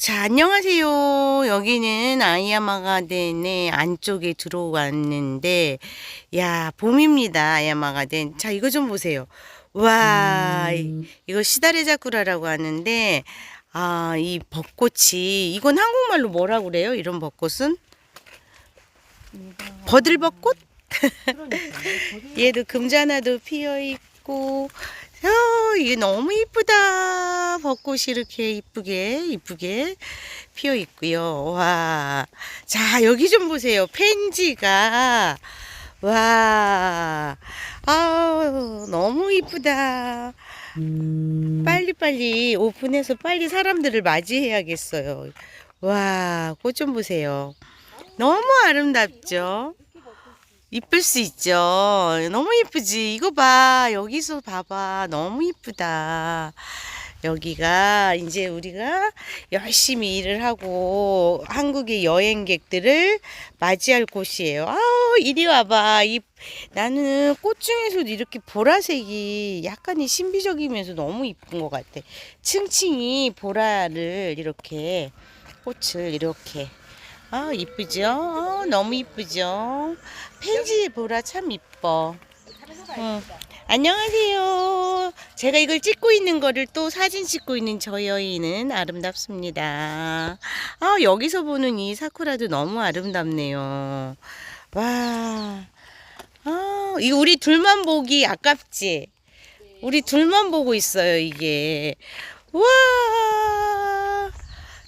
자, 안녕하세요. 여기는 아이야마 가든의 안쪽에 들어왔는데, 야, 봄입니다. 아이야마 가든. 자, 이거 좀 보세요. 와, 이- 이거 시다레자쿠라라고 하는데, 아, 이 벚꽃이, 이건 한국말로 뭐라고 그래요? 이런 벚꽃은? 버들벚꽃? 얘도 금자나도 피어 있고, 어, 이게 너무 이쁘다. 벚꽃이 이렇게 이쁘게, 이쁘게 피어 있고요. 와. 자, 여기 좀 보세요. 펜지가, 와. 아우, 너무 이쁘다. 빨리 빨리 오픈해서 빨리 사람들을 맞이해야겠어요. 와, 꽃 좀 보세요. 너무 아름답죠? 이쁠 수 있죠. 너무 이쁘지. 이거 봐. 여기서 봐봐. 너무 이쁘다. 여기가 이제 우리가 열심히 일을 하고 한국의 여행객들을 맞이할 곳이에요. 아우, 이리 와봐. 이, 나는 꽃 중에서도 이렇게 보라색이 약간의 신비적이면서 너무 이쁜 것 같아. 층층이 보라를 이렇게, 꽃을 이렇게. 아, 이쁘죠? 어, 너무 이쁘죠? 펜지 보라 참 이뻐. 응. 안녕하세요. 제가 이걸 찍고 있는 거를 또 사진 찍고 있는 저 여인은 아름답습니다. 아, 여기서 보는 이 사쿠라도 너무 아름답네요. 와. 아, 이거 우리 둘만 보기 아깝지? 우리 둘만 보고 있어요, 이게. 와.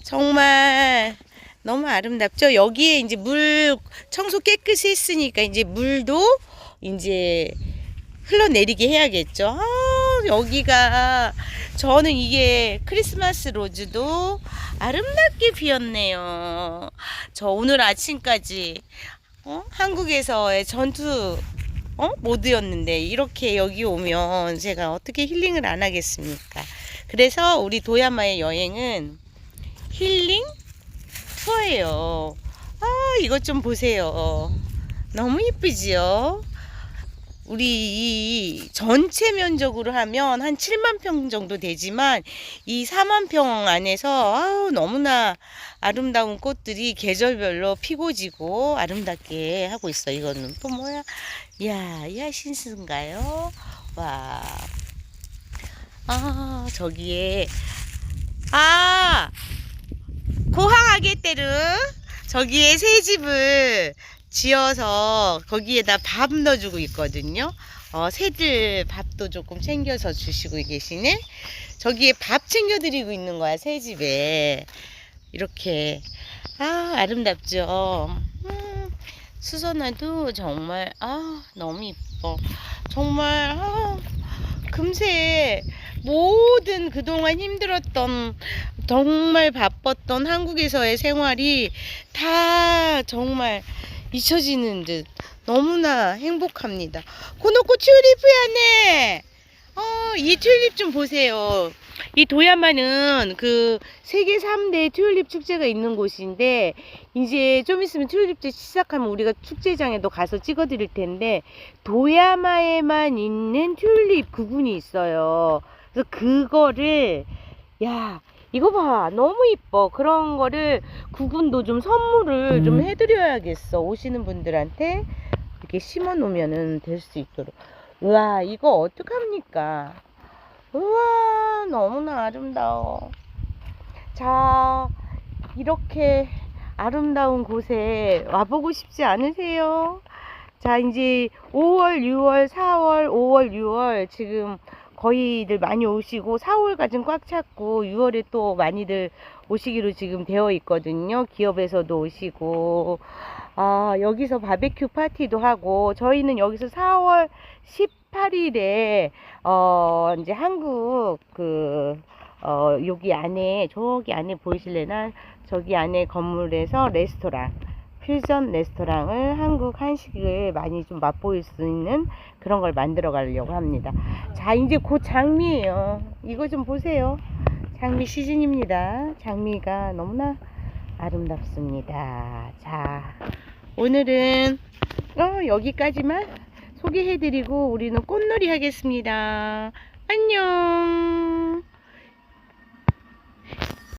정말 너무 아름답죠? 여기에 이제 물 청소 깨끗이 했으니까 이제 물도 이제 흘러내리게 해야겠죠. 아, 여기가 저는 이게 크리스마스 로즈도 아름답게 피었네요. 저 오늘 아침까지 어? 한국에서의 전투 어? 모드였는데 이렇게 여기 오면 제가 어떻게 힐링을 안 하겠습니까? 그래서 우리 도야마의 여행은 힐링 투어예요. 아, 이것 좀 보세요. 너무 이쁘지요? 우리 이 전체 면적으로 하면 한 7만 평 정도 되지만 이 4만 평 안에서 아우 너무나 아름다운 꽃들이 계절별로 피고 지고 아름답게 하고 있어. 이거는 또 뭐야? 야, 야 신스인가요? 와. 아, 저기에 아, 고항하게 때르 저기에 새 집을 지어서 거기에다 밥 넣어주고 있거든요. 어, 새들 밥도 조금 챙겨서 주시고 계시네. 저기에 밥 챙겨드리고 있는 거야, 새 집에. 이렇게. 아, 아름답죠. 음, 수선화도 정말, 아, 너무 이뻐. 정말, 아, 금세 모든 그동안 힘들었던 정말 바빴던 한국에서의 생활이 다 정말 잊혀지는 듯 너무나 행복합니다. 고노코 튤립이야네. 어, 이 튤립 좀 보세요. 이 도야마는 그 세계 3대 튤립 축제가 있는 곳인데 이제 좀 있으면 튤립제 시작하면 우리가 축제장에도 가서 찍어 드릴 텐데 도야마에만 있는 튤립 구분이 있어요. 그래서 그거를 야 이거 봐 너무 이뻐. 그런 거를 구분도 좀 선물을 좀 음. 해드려야겠어. 오시는 분들한테 이렇게 심어 놓으면은 될 수 있도록. 우와 이거 어떡합니까? 우와 너무나 아름다워. 자 이렇게 아름다운 곳에 와보고 싶지 않으세요? 자 이제 5월 6월 4월 5월 6월 지금 거의들 많이 오시고 4월까지는 꽉 찼고 6월에 또 많이들 오시기로 지금 되어 있거든요. 기업에서도 오시고. 아 여기서 바베큐 파티도 하고 저희는 여기서 4월 18일에 어 이제 한국 그 어, 여기 안에 저기 안에 보이실래나? 저기 안에 건물에서 레스토랑 퓨전 레스토랑을 한국 한식을 많이 좀 맛보일 수 있는 그런 걸 만들어 가려고 합니다. 자, 이제 곧 장미예요. 이거 좀 보세요. 장미 시즌입니다. 장미가 너무나 아름답습니다. 자, 오늘은 어, 여기까지만 소개해드리고 우리는 꽃놀이 하겠습니다. 안녕.